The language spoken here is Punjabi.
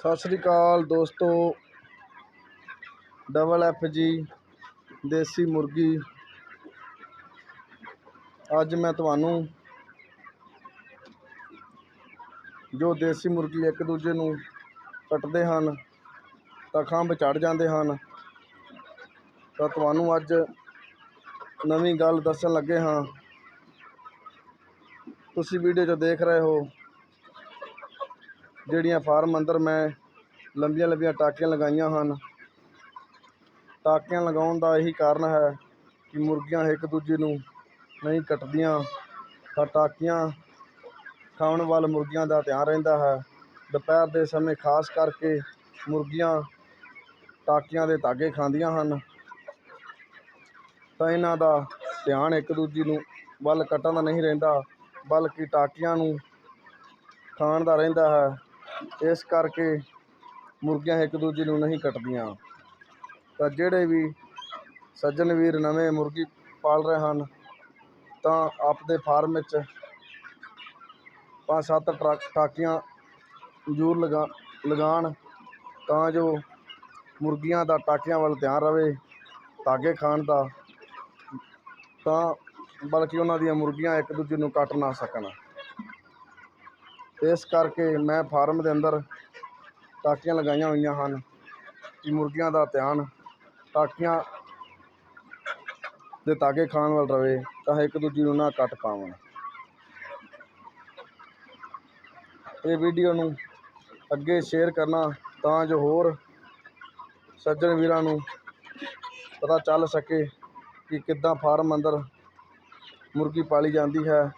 ਸਤਿ ਸ੍ਰੀ ਅਕਾਲ ਦੋਸਤੋ। ਡਬਲ ਐਫ ਜੀ ਦੇਸੀ ਮੁਰਗੀ। ਅੱਜ ਮੈਂ ਤੁਹਾਨੂੰ ਜੋ ਦੇਸੀ ਮੁਰਗੀ ਇੱਕ ਦੂਜੇ ਨੂੰ ਕੱਟਦੇ ਹਨ, ਤਾਂ ਖੰਭ ਚੜ ਜਾਂਦੇ ਹਨ। ਤਾਂ ਤੁਹਾਨੂੰ ਅੱਜ ਨਵੀਂ ਗੱਲ ਦੱਸਣ ਲੱਗੇ ਹਾਂ। ਤੁਸੀਂ ਵੀਡੀਓ 'ਚ ਦੇਖ ਰਹੇ ਹੋ ਜਿਹੜੀਆਂ ਫਾਰਮ ਅੰਦਰ ਮੈਂ ਲੰਬੀਆਂ ਲੰਬੀਆਂ ਟਾਕੀਆਂ ਲਗਾਈਆਂ ਹਨ। ਟਾਕੀਆਂ ਲਗਾਉਣ ਦਾ ਇਹੀ ਕਾਰਨ ਹੈ ਕਿ ਮੁਰਗੀਆਂ ਇੱਕ ਦੂਜੇ ਨੂੰ ਨਹੀਂ ਕੱਟਦੀਆਂ, ਤਾਂ ਟਾਕੀਆਂ ਖਾਣ ਵੱਲ ਮੁਰਗੀਆਂ ਦਾ ਧਿਆਨ ਰਹਿੰਦਾ ਹੈ। ਦੁਪਹਿਰ ਦੇ ਸਮੇਂ ਖਾਸ ਕਰਕੇ ਮੁਰਗੀਆਂ ਟਾਕੀਆਂ ਦੇ ਧਾਗੇ ਖਾਂਦੀਆਂ ਹਨ। ਤਾਂ ਇਹਨਾਂ ਦਾ ਧਿਆਨ ਇੱਕ ਦੂਜੀ ਨੂੰ ਵੱਲ ਕੱਟਣ ਦਾ ਨਹੀਂ ਰਹਿੰਦਾ, ਬਲਕਿ ਟਾਕੀਆਂ ਨੂੰ ਖਾਣ ਦਾ ਰਹਿੰਦਾ ਹੈ। ਇਸ ਕਰਕੇ ਮੁਰਗੀਆਂ ਇੱਕ ਦੂਜੇ ਨੂੰ ਨਹੀਂ ਕੱਟਦੀਆਂ। ਤਾਂ ਜਿਹੜੇ ਵੀ ਸੱਜਣ ਵੀਰ ਨਵੇਂ ਮੁਰਗੀ ਪਾਲ ਰਹੇ ਹਨ, ਤਾਂ ਆਪਦੇ ਫਾਰਮ ਵਿੱਚ ਪੰਜ ਸੱਤ ਟਰੱਕ ਟਾਕੀਆਂ ਜ਼ਰੂਰ ਲਗਾ, ਲਗਾਉਣ ਤਾਂ ਜੋ ਮੁਰਗੀਆਂ ਦਾ ਟਾਕਿਆਂ ਵੱਲ ਧਿਆਨ ਰਵੇ, ਧਾਗੇ ਖਾਣ ਦਾ, ਤਾਂ ਬਲਕਿ ਉਹਨਾਂ ਦੀਆਂ ਮੁਰਗੀਆਂ ਇੱਕ ਦੂਜੇ ਨੂੰ ਕੱਟ ਨਾ ਸਕਣ। ਇਸ ਕਰਕੇ ਮੈਂ ਫਾਰਮ ਦੇ ਅੰਦਰ ਟਾਕੀਆਂ ਲਗਾਈਆਂ ਹੋਈਆਂ ਹਨ ਕਿ ਮੁਰਗੀਆਂ ਦਾ ਧਿਆਨ ਟਾਕੀਆਂ ਦੇ ਧਾਗੇ ਖਾਣ ਵੱਲ ਰਵੇ ਤਾਂ ਇੱਕ ਦੂਜੀ ਨੂੰ ਨਾ ਕੱਟ ਪਾਵਣ। ਇਹ ਵੀਡੀਓ ਨੂੰ ਅੱਗੇ ਸ਼ੇਅਰ ਕਰਨਾ ਤਾਂ ਜੋ ਹੋਰ ਸੱਜਣ ਵੀਰਾਂ ਨੂੰ ਪਤਾ ਚੱਲ ਸਕੇ ਕਿ ਕਿੱਦਾਂ ਫਾਰਮ ਅੰਦਰ ਮੁਰਗੀ ਪਾਲੀ ਜਾਂਦੀ ਹੈ।